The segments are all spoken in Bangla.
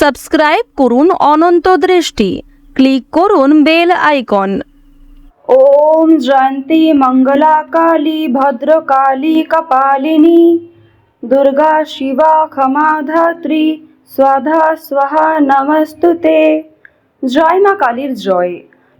সাবস্ক্রাইব করুন অনন্ত দৃষ্টি। ক্লিক করুন বেল আইকন। ওম জয়ন্তী মঙ্গলা কালী ভদ্র কালী কপালিনী। দুর্গা শিবা ক্ষমা ধাত্রী স্বাধা স্বাহা নমস্তুতে। জয় মা কালীর জয়।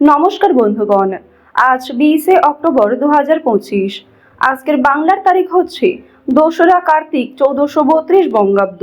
নমস্কার বন্ধুগণ, আজ বিশে অক্টোবর দু হাজার পঁচিশ। আজকের বাংলার তারিখ হচ্ছে দোসরা কার্তিক চৌদ্দশো বত্রিশ বঙ্গাব্দ।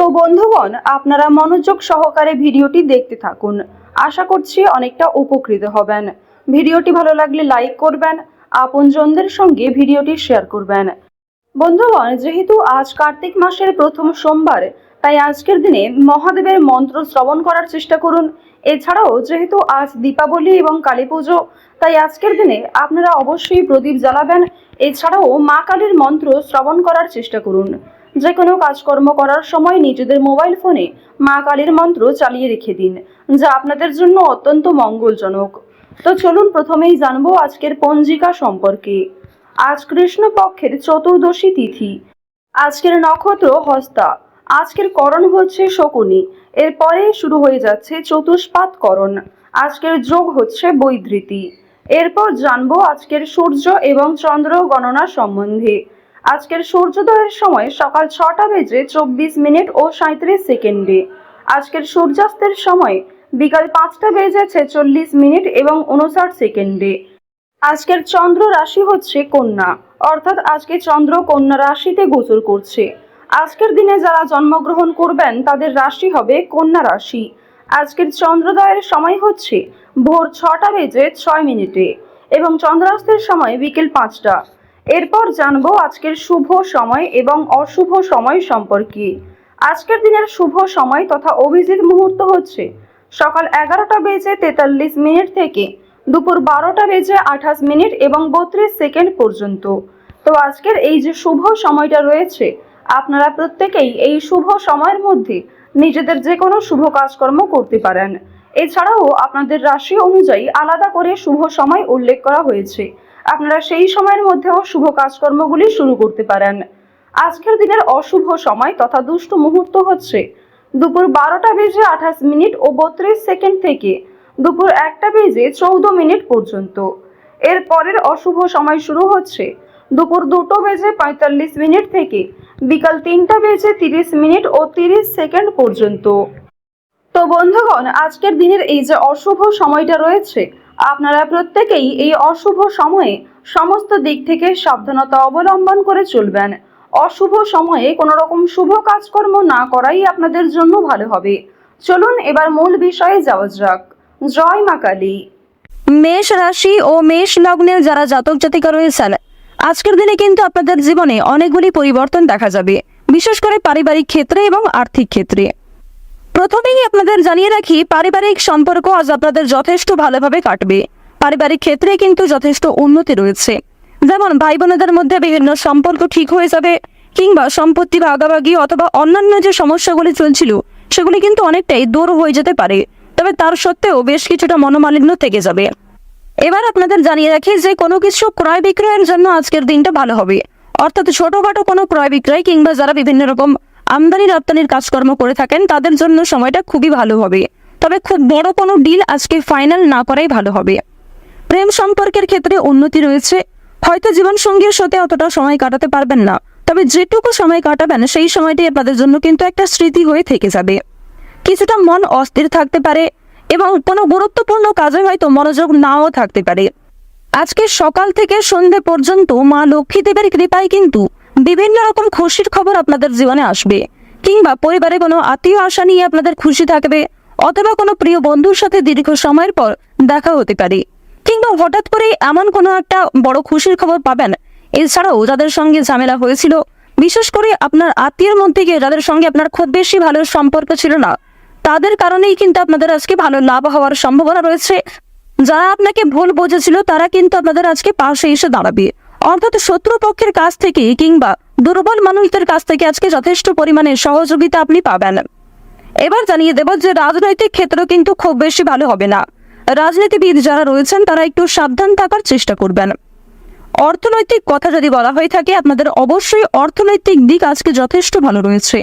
তো বন্ধুগণ, আপনারা মনোযোগ সহকারে ভিডিওটি দেখতে থাকুন। আশা করছি অনেকটা উপকৃত হবেন। ভিডিওটি ভালো লাগলে লাইক করবেন, আপনজনদের সঙ্গে ভিডিওটি শেয়ার করবেন। বন্ধুগণ, যেহেতু আজ কার্তিক মাসের প্রথম সোমবার, তাই আজকের দিনে মহাদেবের মন্ত্র শ্রবণ করার চেষ্টা করুন। এছাড়াও, যেহেতু আজ দীপাবলি এবং কালী পুজো, তাই আজকের দিনে আপনারা অবশ্যই প্রদীপ জ্বালাবেন। এছাড়াও মা কালীর মন্ত্র শ্রবণ করার চেষ্টা করুন। যে কোনো কাজকর্ম করার সময় নিজেদের মোবাইল ফোনে মা কালীর মন্ত্র চালিয়ে রেখে দিন, যা আপনাদের জন্য অত্যন্ত মঙ্গলজনক। তো চলুন প্রথমেই জানব আজকের পঞ্জিকা সম্পর্কে। আজ কৃষ্ণপক্ষের চতুর্দশী তিথি। আজকের নক্ষত্র হস্তা। আজকের করণ হচ্ছে শকুনি। এরপরে শুরু হয়ে যাচ্ছে চতুষ্পাত করণ। আজকের যোগ হচ্ছে বৈধৃতি। এরপর জানব আজকের সূর্য এবং চন্দ্র গণনা সম্বন্ধে। আজকের সূর্যোদয়ের সময় সকাল ছটা বেজে চব্বিশ মিনিট ও সাঁত্রিশ সেকেন্ডে। আজকের সূর্যাস্তের সময় বিকাল পাঁচটা বেজে ছেচল্লিশ মিনিট এবং উনষাট সেকেন্ডে। আজকের চন্দ্র রাশি হচ্ছে কন্যা, অর্থাৎ আজকে চন্দ্র কন্যা রাশিতে গোচর করছে। আজকের দিনে যারা জন্মগ্রহণ করবেন, তাদের রাশি হবে কন্যা রাশি। আজকের চন্দ্রোদয়ের সময় হচ্ছে ভোর ছটা বেজে ছয় মিনিটে এবং চন্দ্রাস্তের সময় বিকেল পাঁচটা। এরপর জানব আজকের শুভ সময় এবং অশুভ সময় সম্পর্কে। আজকের দিনের শুভ সময় তথা অভিজিৎ মুহূর্ত হচ্ছে সকাল এগারোটা বেজে তেতাল্লিশ মিনিট থেকে দুপুর বারোটা বেজে আঠাশ মিনিট এবং বত্রিশ সেকেন্ড পর্যন্ত। তো আজকের এই যে শুভ সময়টা রয়েছে, আপনারা প্রত্যেকেই এই শুভ সময়ের মধ্যে নিজেদের যে কোনো শুভ কাজকর্ম করতে পারেন। এছাড়াও আপনাদের রাশি অনুযায়ী আলাদা করে শুভ সময় উল্লেখ করা হয়েছে। আপনারা সেই সময়ের মধ্যেও শুভ কাজকর্মগুলি শুরু করতে পারেন। আজকের দিনের অশুভ সময় তথা দুষ্ট মুহূর্ত হচ্ছে। দুপুর বারোটা বেজে আঠাশ মিনিট ও বত্রিশ সেকেন্ড থেকে দুপুর একটা বেজে চৌদ্দ মিনিট পর্যন্ত। এর পরের অশুভ সময় শুরু হচ্ছে দুপুর দুটো বেজে পঁয়তাল্লিশ মিনিট থেকে বিকাল তিনটা বেজে তিরিশ মিনিট ও তিরিশ সেকেন্ড পর্যন্ত। তো বন্ধুগণ, আজকের দিনের এই যে অশুভ সময়টা রয়েছে আপনারা প্রত্যেকেই এই অশুভ সময়ে সমস্ত দিক থেকে সাবধানতা অবলম্বন করে চলবেন। অশুভ সময়ে কোনো রকম শুভ কাজকর্ম না করাই আপনাদের জন্য ভালো হবে। চলুন এবার মূল বিষয়ে যাওয়া যাক। জয় মা কালী। মেষ রাশি ও মেষ লগ্নের যারা জাতক জাতিকা রয়েছেন, আজকের দিনে কিন্তু আপনাদের জীবনে অনেকগুলি পরিবর্তন দেখা যাবে। বিশেষ করে পারিবারিক ক্ষেত্রে এবং আর্থিক ক্ষেত্রে। প্রথমেই আপনাদের জানিয়ে রাখি, পারিবারিক সম্পর্ক আজ আপনাদের যথেষ্ট ভালোভাবে কাটবে। পারিবারিক ক্ষেত্রে কিন্তু যথেষ্ট উন্নতি রয়েছে। যেমন ভাই বোনেদের মধ্যে বিভিন্ন সম্পর্ক ঠিক হয়ে যাবে, কিংবা সম্পত্তি ভাগাভাগি অথবা অন্যান্য যে সমস্যাগুলি চলছিল, সেগুলি কিন্তু অনেকটাই দূর হয়ে যেতে পারে। তবে তার সত্ত্বেও বেশ কিছুটা মনোমালিন্য থেকে যাবে। এবার আপনাদের জানিয়ে রাখি যে কোনো কিছু ক্রয় বিক্রয়ের জন্য আজকের দিনটা ভালো হবে। অর্থাৎ ছোটখাটো কোনো ক্রয় বিক্রয় কিংবা যারা বিভিন্ন রকম আমদানি রপ্তানির কাজকর্ম করে থাকেন, তাদের জন্য সময়টা খুবই ভালো হবে। তবে খুব বড় কোনো ডিল আজকে ফাইনাল না করাই ভালো হবে। প্রেম সম্পর্কের ক্ষেত্রে উন্নতি রয়েছে। হয়তো জীবনসঙ্গীর সাথে অতটা সময় কাটাতে পারবেন না। তবে যেটুকু সময় কাটাবেন, সেই সময়টি আপনাদের জন্য কিন্তু একটা স্মৃতি হয়ে থেকে যাবে। কিছুটা মন অস্থির থাকতে পারে এবং কোনো গুরুত্বপূর্ণ কাজে হয়তো মনোযোগ নাও থাকতে পারে। আজকে সকাল থেকে সন্ধে পর্যন্ত মা লক্ষ্মী দেবের কৃপায় কিন্তু বিভিন্ন রকম খুশির খবর আপনাদের জীবনে আসবে। কিংবা পরিবারে কোনো আত্মীয় আশা নিয়ে আপনাদের খুশি থাকবে, অথবা কোনো প্রিয় বন্ধুর সাথে দীর্ঘ সময়ের পর দেখা হতে পারে। কিংবা হঠাৎ করেই এমন কোনো একটা বড় খুশির খবর পাবেন। এছাড়াও যাদের সঙ্গে ঝামেলা হয়েছিল, বিশেষ করে আপনার আত্মীয়ের মধ্যে গিয়ে যাদের সঙ্গে আপনার খুব বেশি ভালো সম্পর্ক ছিল না, তাদের কারণেই কিন্তু আপনাদের আজকে ভালো লাভ হওয়ার সম্ভাবনা রয়েছে। যারা আপনাকে ভুল বুঝেছিল, তারা কিন্তু আপনাদের আজকে পাশে এসে দাঁড়াবে। অর্থাৎ শত্রু পক্ষের কাছ থেকে কিংবা দুর্বল মানুষদের কাছ থেকে আজকে যথেষ্ট পরিমাণে সহযোগিতা আপনি পাবেন। এবার জানিয়ে দেব যে রাজনৈতিক ক্ষেত্র কিন্তু খুব বেশি ভালো হবে না। রাজনীতিবিদ যারা রয়েছেন, তারা একটু সাবধান থাকার চেষ্টা করবেন। অর্থনৈতিক কথা যদি বলা হয়ে থাকে, আপনাদের অবশ্যই অর্থনৈতিক দিক আজকে যথেষ্ট ভালো রয়েছে।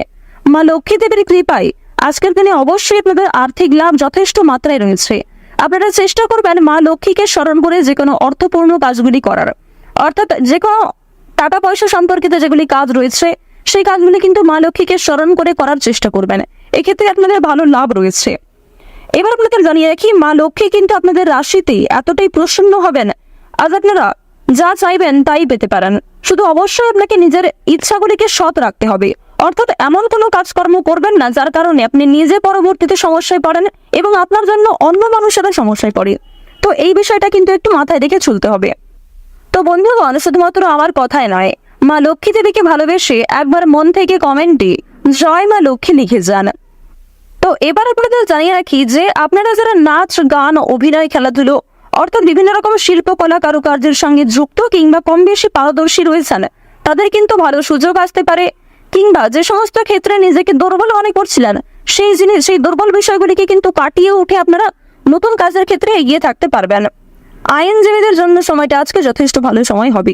মা লক্ষ্মী দেবীর কৃপায় আজকের দিনে অবশ্যই আপনাদের আর্থিক লাভ যথেষ্ট মাত্রায় রয়েছে। আপনারা চেষ্টা করবেন মা লক্ষ্মীকে স্মরণ করে যে কোনো অর্থপূর্ণ কাজগুলি করার। অর্থাৎ যে কোনো টাকা পয়সা সম্পর্কিত যেগুলি কাজ রয়েছে, সেই কাজগুলি কিন্তু মা লক্ষ্মীকে স্মরণ করে করার চেষ্টা করবেন। এক্ষেত্রে আপনাদের ভালো লাভ রয়েছে। এবার আপনাদের জানিয়ে রাখি, মা লক্ষ্মী কিন্তু আপনাদের রাশিতে এতটাই প্রসন্ন হবেন, আজ আপনারা যা চাইবেন তাই পেতে পারেন। শুধু অবশ্যই আপনাকে নিজের ইচ্ছাগুলিকে সৎ রাখতে হবে। অর্থাৎ এমন কোনো কাজকর্ম করবেন না, যার কারণে আপনি নিজে পরবর্তীতে সমস্যায় পড়েন এবং আপনার জন্য অন্য মানুষেরা সমস্যায় পড়ে। তো এই বিষয়টা কিন্তু একটু মাথায় রেখে চলতে হবে। তো বন্ধুগণ শুধুমাত্র আমার কথায় নয়। মা লক্ষ্মী দেবীকে ভালোবেসে একবার মন থেকে কমেন্টে জয় মা লক্ষ্মী লিখে যান। তো এবার আপনাদের জানিয়ে রাখি যে, আপনারা যারা নাচ, গান, অভিনয়, খেলাধুলো, অর্থাৎ বিভিন্ন রকম শিল্পকলা কারুকার্যের সঙ্গে যুক্ত কিংবা কম বেশি পারদর্শী রয়েছেন, তাদের কিন্তু ভালো সুযোগ আসতে পারে। কিংবা যে সমস্ত ক্ষেত্রে নিজেকে দুর্বল মনে করছিলেন, সেই জিনিস, সেই দুর্বল বিষয়গুলিকে কিন্তু কাটিয়ে উঠে আপনারা নতুন কাজের ক্ষেত্রে এগিয়ে থাকতে পারবেন। আইনজীবীদের জন্য সময়টা আজকে যথেষ্ট ভালো সময় হবে।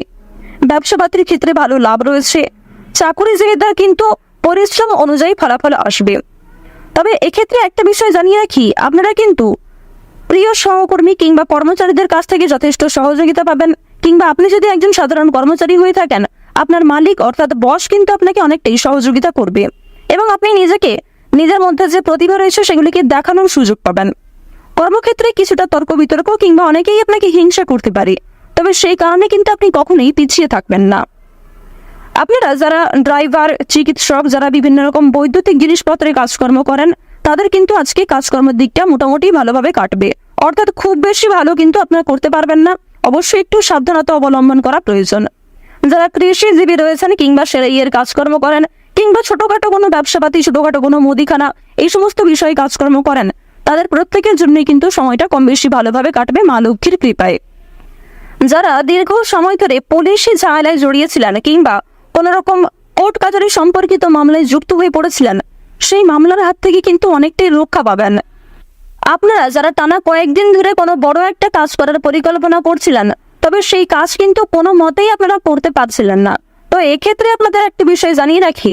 ব্যবসাপাতির ক্ষেত্রে ভালো লাভ রয়েছে। চাকুরিজীবীদের কিন্তু পরিশ্রম অনুযায়ী ফলাফল আসবে। তবে এক্ষেত্রে একটা বিষয় জানিয়ে রাখি, আপনারা কিন্তু প্রিয় সহকর্মী কিংবা কর্মচারীদের কাছ থেকে যথেষ্ট সহযোগিতা পাবেন। কিংবা আপনি যদি একজন সাধারণ কর্মচারী হয়ে থাকেন, আপনার মালিক অর্থাৎ বস কিন্তু আপনাকে অনেকটাই সহযোগিতা করবে। এবং আপনি নিজেকে, নিজের মধ্যে যে প্রতিভা রয়েছে সেগুলিকে দেখানোর সুযোগ পাবেন। কর্মক্ষেত্রে কিছুটা তর্ক বিতর্ক কিংবা অনেকেই আপনাকে হিংসা করতে পারে। তবে সেই কারণে কিন্তু আপনি কখনোই পিছিয়ে থাকবেন না। আপনারা যারা ড্রাইভার, চিকিৎসক, যারা বিভিন্ন রকম বৈদ্যুতিক জিনিসপত্রের কাজকর্ম করেন, তাদের কিন্তু আজকে কাজকর্মের দিকটা মোটামুটি ভালোভাবে কাটবে। অর্থাৎ খুব বেশি ভালো কিন্তু আপনারা করতে পারবেন না। অবশ্যই একটু সাবধানতা অবলম্বন করা প্রয়োজন। যারা কৃষিজীবী রয়েছেন কিংবা সেরাইয়ের কাজকর্ম করেন, কিংবা ছোটখাটো কোনো ব্যবসাপাতি, ছোটখাটো কোনো মুদিখানা, এই সমস্ত বিষয়ে কাজকর্ম করেন তাদের প্রত্যেকের জন্যই কিন্তু সময়টা কম বেশি ভালোভাবে কাটবে মা লক্ষ্মীর কৃপায়। যারা দীর্ঘ সময় ধরে পুলিশি ঝামেলায় জড়িয়েছিলেন কিংবা কোনো রকম কোর্ট কাচারি সম্পর্কিত মামলায় যুক্ত হয়ে পড়েছিলেন, সেই মামলার হাত থেকে কিন্তু অনেকটাই রক্ষা পাবেন। আপনারা যারা টানা কয়েকদিন ধরে কোনো বড় একটা কাজ করার পরিকল্পনা করছিলেন, তবে সেই কাজ কিন্তু কোনো মতেই আপনারা করতে পারছিলেন না। তো এক্ষেত্রে আপনাদের একটি বিষয় জানিয়ে রাখি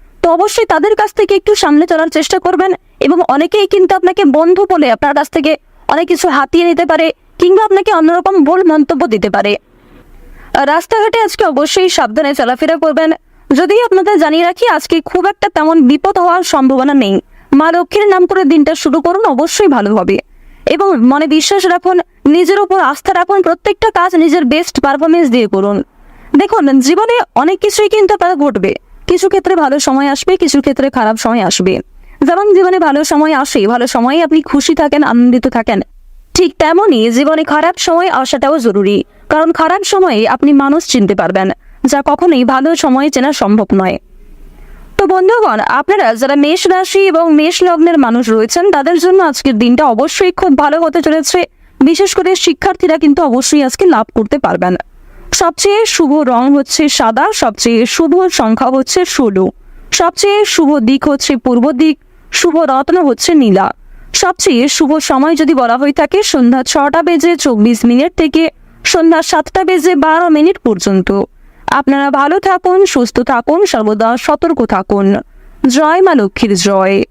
তো অবশ্যই তাদের কাছ থেকে একটু সামনে চলার চেষ্টা করবেন এবং অনেকেই কিন্তু আপনাকে বন্ধু বলে আপনার কাছ থেকে অনেক কিছু হাতিয়ে নিতে পারে কিংবা আপনাকে অন্যরকম ভুল মন্তব্য দিতে পারে। রাস্তাঘাটে আজকে অবশ্যই সাবধানে চলাফেরা করবেন। যদি আপনাদের জানিয়ে রাখি, আজকে খুব একটা তেমন বিপদ হওয়ার সম্ভাবনা নেই। মা লক্ষ্মীর নাম করে দিনটা শুরু করুন, অবশ্যই ভালো হবে। এবং মনে বিশ্বাস রাখুন, নিজের উপর আস্থা রাখুন, প্রত্যেকটা কাজ নিজের বেস্ট পারফরমেন্স দিয়ে করুন। দেখুন, জীবনে অনেক কিছুই কিন্তু আপনার ঘটবে। কিছু ক্ষেত্রে ভালো সময় আসবে, কিছু ক্ষেত্রে খারাপ সময় আসবে। যেমন জীবনে ভালো সময় আসে, ভালো সময়ে আপনি খুশি থাকেন, আনন্দিত থাকেন। ঠিক তেমনই জীবনে খারাপ সময় আসাটাও জরুরি, কারণ খারাপ সময়ে আপনি মানুষ চিনতে পারবেন, যা কখনোই ভালো সময়ে চেনা সম্ভব নয়। তো বন্ধুগণ, আপনারা যারা মেষ রাশি এবং মেষ লগ্নের মানুষ রয়েছেন, তাদের জন্য আজকের দিনটা অবশ্যই খুব ভালো হতে চলেছে। বিশেষ করে শিক্ষার্থীরা কিন্তু অবশ্যই আজকে লাভ করতে পারবেন। সবচেয়ে শুভ রং হচ্ছে সাদা, সবচেয়ে শুভ সংখ্যা হচ্ছে ষোলো। সবচেয়ে শুভ দিক হচ্ছে পূর্ব দিক, শুভ রত্ন হচ্ছে নীলা। সবচেয়ে শুভ সময় যদি বলা হয়ে থাকে, সন্ধ্যা ছটা বেজে চব্বিশ মিনিট থেকে সন্ধ্যা সাতটা বেজে বারো মিনিট পর্যন্ত। আপনারা ভালো থাকুন, সুস্থ থাকুন, সর্বদা সতর্ক থাকুন। জয় মা লক্ষ্মীর জয়।